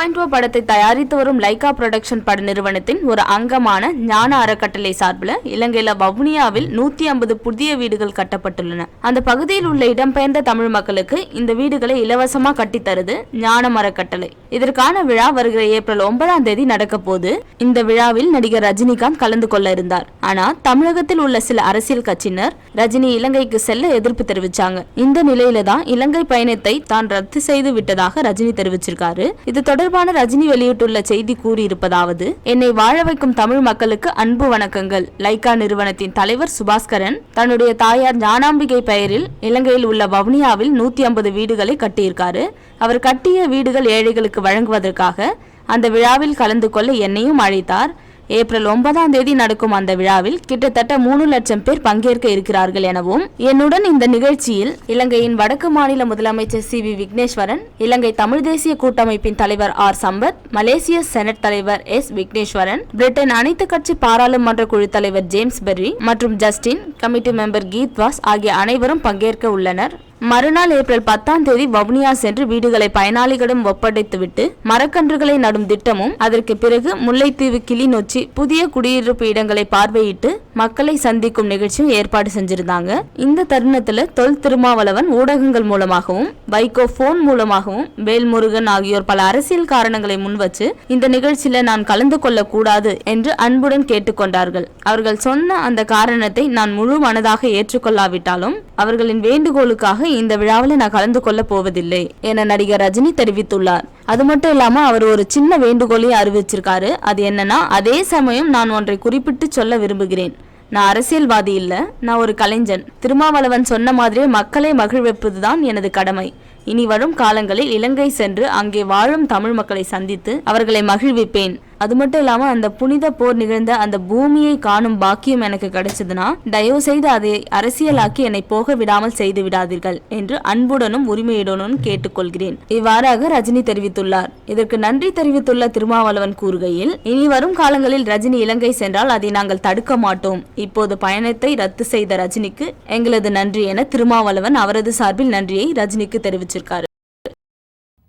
Point ஓ படத்தை தயாரித்து வரும் லைகா புரொடக்ஷன் பட நிறுவனத்தின் ஒரு அங்கமான ஞான அறக்கட்டளை சார்பில் இலங்கையில வவுனியாவில் நூத்தி ஐம்பது புதிய வீடுகள் கட்டப்பட்டுள்ளன. அந்த பகுதியில் உள்ள இடம்பெயர்ந்த தமிழ் மக்களுக்கு இந்த வீடுகளை இலவசமாக கட்டித்தருது ஞானம் அறக்கட்டளை. இதற்கான விழா வருகிற ஏப்ரல் ஒன்பதாம் தேதி நடக்க போது இந்த விழாவில் நடிகர் ரஜினிகாந்த் கலந்து கொள்ள இருந்தார். ஆனா தமிழகத்தில் உள்ள சில அரசியல் கட்சியினர் ரஜினி இலங்கைக்கு செல்ல எதிர்ப்பு தெரிவிச்சாங்க. இந்த நிலையில தான் இலங்கை பயணத்தை தான் ரத்து செய்து விட்டதாக ரஜினி தெரிவிச்சிருக்காரு. இது தொடர்பான ரஜினி வெளியிட்டுள்ள செய்தி கூறியிருப்பதாவது என்னை வாழ வைக்கும் தமிழ் மக்களுக்கு அன்பு வணக்கங்கள். லைகா நிறுவனத்தின் தலைவர் சுபாஸ்கரன் தன்னுடைய தாயார் ஞானாம்பிகை பெயரில் இலங்கையில் உள்ள வவுனியாவில் நூத்தி ஐம்பது வீடுகளை கட்டியிருக்காரு. அவர் கட்டிய வீடுகள் ஏழைகளுக்கு வழங்குவதற்காக அந்த விழாவில் கலந்து கொள்ள என்னையும் அழைத்தார். ஏப்ரல் ஒன்பதாம் தேதி நடக்கும் அந்த விழாவில் கிட்டத்தட்ட மூணு லட்சம் பேர் பங்கேற்க இருக்கிறார்கள் எனவும் என்னுடன் இந்த நிகழ்ச்சியில் இலங்கையின் வடக்கு மாநில முதலமைச்சர் சி வி விக்னேஸ்வரன் இலங்கை தமிழ் தேசிய கூட்டமைப்பின் தலைவர் ஆர் சம்பத் மலேசிய செனட் தலைவர் எஸ் விக்னேஸ்வரன் பிரிட்டன் அனைத்து கட்சி பாராளுமன்ற குழு தலைவர் ஜேம்ஸ் பெர்ரி மற்றும் Justin committee member Keith Vaz ஆகிய அனைவரும் பங்கேற்க உள்ளனர். மறுநாள் ஏப்ரல் பத்தாம் தேதி வவுனியா சென்று வீடுகளை பயனாளிகளிடம் ஒப்படைத்துவிட்டு மரக்கன்றுகளை நடும் திட்டமும் அதற்கு பிறகு முல்லைத்தீவு கிளிநொச்சி புதிய குடியிருப்பு இடங்களை பார்வையிட்டு மக்களை சந்திக்கும் நிகழ்ச்சியும் ஏற்பாடு செஞ்சிருந்தாங்க. இந்த தருணத்துல தொல் திருமாவளவன் ஊடகங்கள் மூலமாகவும் வைகோ போன் மூலமாகவும் வேல்முருகன் ஆகியோர் பல அரசியல் காரணங்களை முன்வச்சு இந்த நிகழ்ச்சியில நான் கலந்து கொள்ள கூடாது என்று அன்புடன் கேட்டுக்கொண்டார்கள். அவர்கள் சொன்ன அந்த காரணத்தை நான் முழு மனதாக ஏற்றுக்கொள்ளாவிட்டாலும் அவர்களின் வேண்டுகோளுக்காக இந்த விழாவில் நான் கலந்து கொள்ள போவதில்லை என நடிகர் ரஜினி தெரிவித்துள்ளார். அது மட்டும் இல்லாம அவர் ஒரு சின்ன வேண்டுகோளையும் அறிவிச்சிருக்காரு. அது என்னன்னா அதே சமயம் நான் ஒன்றை குறிப்பிட்டு சொல்ல விரும்புகிறேன். நான் அரசியல்வாதி இல்ல நான் ஒரு கலைஞன். திருமாவளவன் சொன்ன மாதிரியே மக்களை மகிழ்விப்பதுதான் எனது கடமை. இனி வரும் காலங்களில் இலங்கை சென்று அங்கே வாழும் தமிழ் மக்களை சந்தித்து அவர்களை மகிழ்விப்பேன். அது மட்டும் இல்லாம அந்த புனித போர் நிகழ்ந்த அந்த பூமியை காணும் பாக்கியம் எனக்கு கிடைச்சதுன்னா தயவு செய்து அதை அரசியலாக்கி என்னை போக விடாமல் செய்து விடாதீர்கள் என்று அன்புடனும் உரிமையுடனும் கேட்டுக்கொள்கிறேன். இவ்வாறாக ரஜினி தெரிவித்துள்ளார். இதற்கு நன்றி தெரிவித்துள்ள திருமாவளவன் கூறுகையில் இனி வரும் காலங்களில் ரஜினி இலங்கை சென்றால் அதை நாங்கள் தடுக்க மாட்டோம். இப்போது பயணத்தை ரத்து செய்த ரஜினிக்கு எங்களது நன்றி என திருமாவளவன் அவரது சார்பில் நன்றியை ரஜினிக்கு தெரிவிச்சிருக்காரு.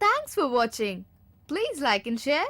தேங்க்ஸ் ஃபார் வாட்சிங் please like and share